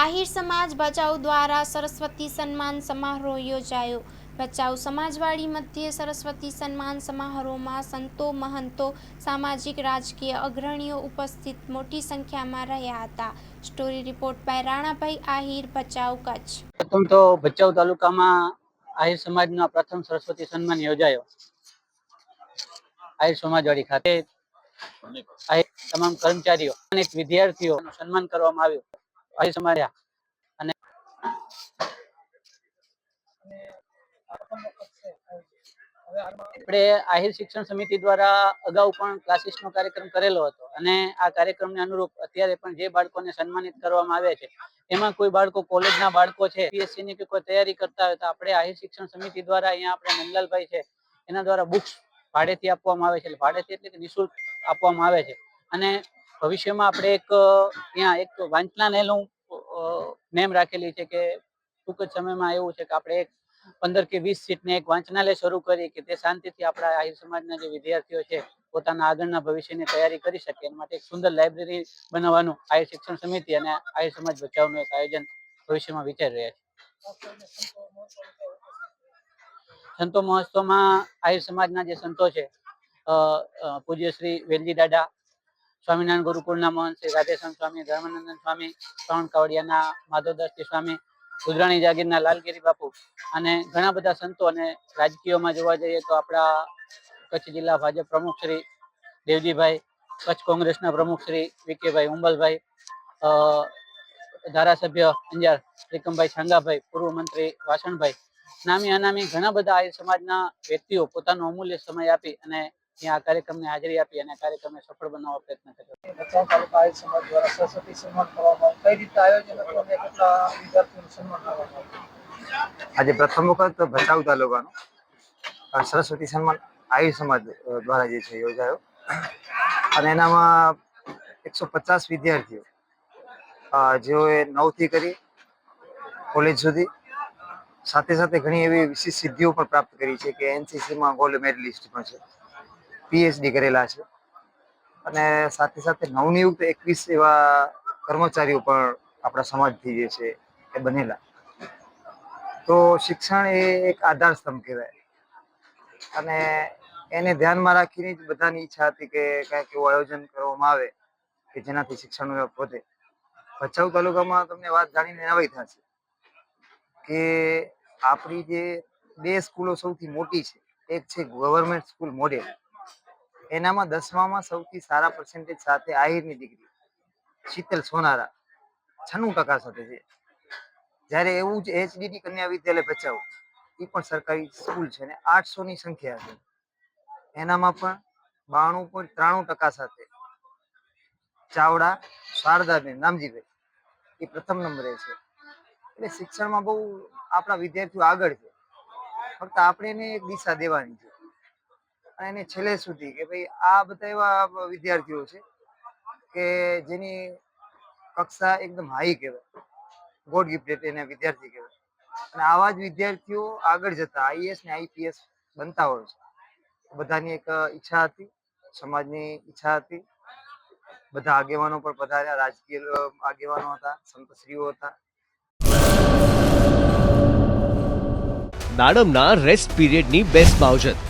આહિર સમાજ ભચાઉ દ્વારા સરસ્વતી સન્માન સમારોહ યોજાયો. ભચાઉ સમાજવાડી મધ્યે સરસ્વતી સન્માન સમારોહમાં સંતો, મહંતો, સામાજિક, રાજકીય અગ્રણીઓ ઉપસ્થિત મોટી સંખ્યામાં રહ્યા હતા. Story report by Ranabhai Ahir Bhachau Kutch. પ્રથમ તો ભચાઉ તાલુકામાં આહિર સમાજનો પ્રથમ સરસ્વતી સન્માન યોજાયો. આહિર સમાજવાડી ખાતે તમામ કર્મચારીઓ અને વિદ્યાર્થીઓનું સન્માન કરવામાં આવ્યું. આહિર સમાર્યા. અને આપણે આહિર શિક્ષણ સમિતિ દ્વારા અગાઉ પણ ક્લાસીસનો કાર્યક્રમ કરેલો હતો. અને આ કાર્યક્રમને અનુરૂપ અત્યારે પણ જે બાળકોને સન્માનિત કરવામાં આવે છે, એમાં કોઈ બાળકો કોલેજના બાળકો છે પીએસસી ની કોઈ તૈયારી કરતા હોય તો આપણે આહિર શિક્ષણ સમિતિ દ્વારા અહીંયા આપણે નંદલાલભાઈ છે, એના દ્વારા બુક્સ ભાડેથી આપવામાં આવે છે. એટલે ભાડેથી એટલે કે નિઃશુલ્ક આપવામાં આવે છે. અને ભવિષ્યમાં આપણે એક ત્યાં એક વાંચનાલયનું નેમ રાખેલી છે કે ટૂંક જ સમયમાં એવું છે કે આપણે એક પંદર કે વીસ સીટને એક વાંચનાલય શરૂ કરી કે તે શાંતિથી આપણા આહિર સમાજના જે વિદ્યાર્થીઓ છે પોતાના આગળના ભવિષ્યની તૈયારી કરી શકે. એના માટે એક સુંદર લાઇબ્રેરી બનાવવાનું આહિર શિક્ષણ સમિતિ અને આહિર સમાજ બચાવનું એક આયોજન ભવિષ્યમાં વિચારી રહ્યા છે. સંતો મહોત્સવમાં આહિર સમાજના જે સંતો છે પૂજ્ય શ્રી વેલજી દાદા સ્વામિનારાયણ ગુરુકુળના મહંત શ્રી રાધેશ્યામ સ્વામી, ધર્માનંદન સ્વામી, શ્રવણ કાવડિયાના માધવદાસજી સ્વામી રુદ્રાણી જાગીરના લાલગીરી બાપુ અને ઘણા બધા સંતો અને રાજકીયોમાં જોવા જઈએ તો આપણા કચ્છ જિલ્લા ભાજપ પ્રમુખ શ્રી દેવજીભાઈ, કચ્છ કોંગ્રેસના પ્રમુખ શ્રી વિકેભાઈ ઉંબલભાઈ ધારાસભ્ય અંજાર ત્રિકમભાઈ છાંગાભાઈ, પૂર્વ મંત્રી વાસણભાઈ, નામી અનામી ઘણા બધા આહિર સમાજના વ્યક્તિઓ પોતાનો અમૂલ્ય સમય આપી અને ત્યાં આ કાર્યક્રમને હાજરી આપી અને આ કાર્યક્રમને સફળ બનાવવા પ્રયત્ન કર્યો. ભચાઉ તાલુકા આહિર સમાજ દ્વારા સરસ્વતી સન્માન કરવામાં કઈ રીતે આયોજન હતું અને કેટલા વિદ્યાર્થીઓનું સન્માન કરવામાં આજે પ્રથમ વખત ભચાઉ તાલુકાનો સરસ્વતી સન્માન આહિર સમાજ દ્વારા જે છે યોજાયો. અને એનામાં એકસો પચાસ વિદ્યાર્થીઓ જેઓએ નવથી કરી કોલેજ સુધી સાથે સાથે ઘણી એવી વિશિષ્ટ સિદ્ધિઓ પણ પ્રાપ્ત કરી છે કે એનસીસીમાં ગોલ્ડ મેડલિસ્ટ પણ છે. પીએચડી કરેલા છે. અને સાથે સાથે નવનિયુક્ત એકવીસ એવા કર્મચારીઓ પણ આપણા સમાજથી જે છે એ બનેલા. તો શિક્ષણ એ એક આધાર સ્તંભ કહેવાય. અને એને ધ્યાનમાં રાખીને જ બધાની ઈચ્છા હતી કે કંઈક એવું આયોજન કરવામાં આવે કે જેનાથી શિક્ષણ વધે. ભચાઉ તાલુકામાં તમને વાત જાણીને નવાઈ થશે કે આપણી જે બે સ્કૂલો સૌથી મોટી છે, એક છે ગવર્મેન્ટ સ્કૂલ મોડેલ એનામાં દસમામાં સૌથી સારા પર્સન્ટેજ સાથે આહિરની દીકરી શીતલ સોનારા, છન્નું ટકા સાથે છે. જ્યારે એવું જ એચડીટી કન્યા વિદ્યાલય ભચાઉ એ પણ સરકારી સ્કૂલ છે ને આઠસો સંખ્યા છે. એનામાં પણ બાણું પોઈન્ટ ત્રાણું ટકા સાથે. ચાવડા શારદાબેન નામજીભાઈ, એ પ્રથમ નંબરે છે. એટલે શિક્ષણમાં બહુ આપણા વિદ્યાર્થીઓ આગળ છે. ફક્ત આપણે એક દિશા દેવાની છે. અને એને છેલ્લે સુધી કે ભાઈ આ બધા એવા વિદ્યાર્થીઓ છે કે જેની કક્ષા એકદમ હાઈ કહેવાય. ગોડ ગિફ્ટેડ એને વિદ્યાર્થી કહેવાય. અને આવા જ વિદ્યાર્થીઓ આગળ જતા આઈએસ ને આઈપીએસ બનતા હોય છે. બધાની એક ઈચ્છા હતી, સમાજની ઈચ્છા હતી. બધા આગેવાનો પણ પધાર્યા, રાજકીય આગેવાનો હતા, સંતશ્રીઓ હતા. નાડમના રેસ્ટ પીરિયડની બેસ્ટ માવજત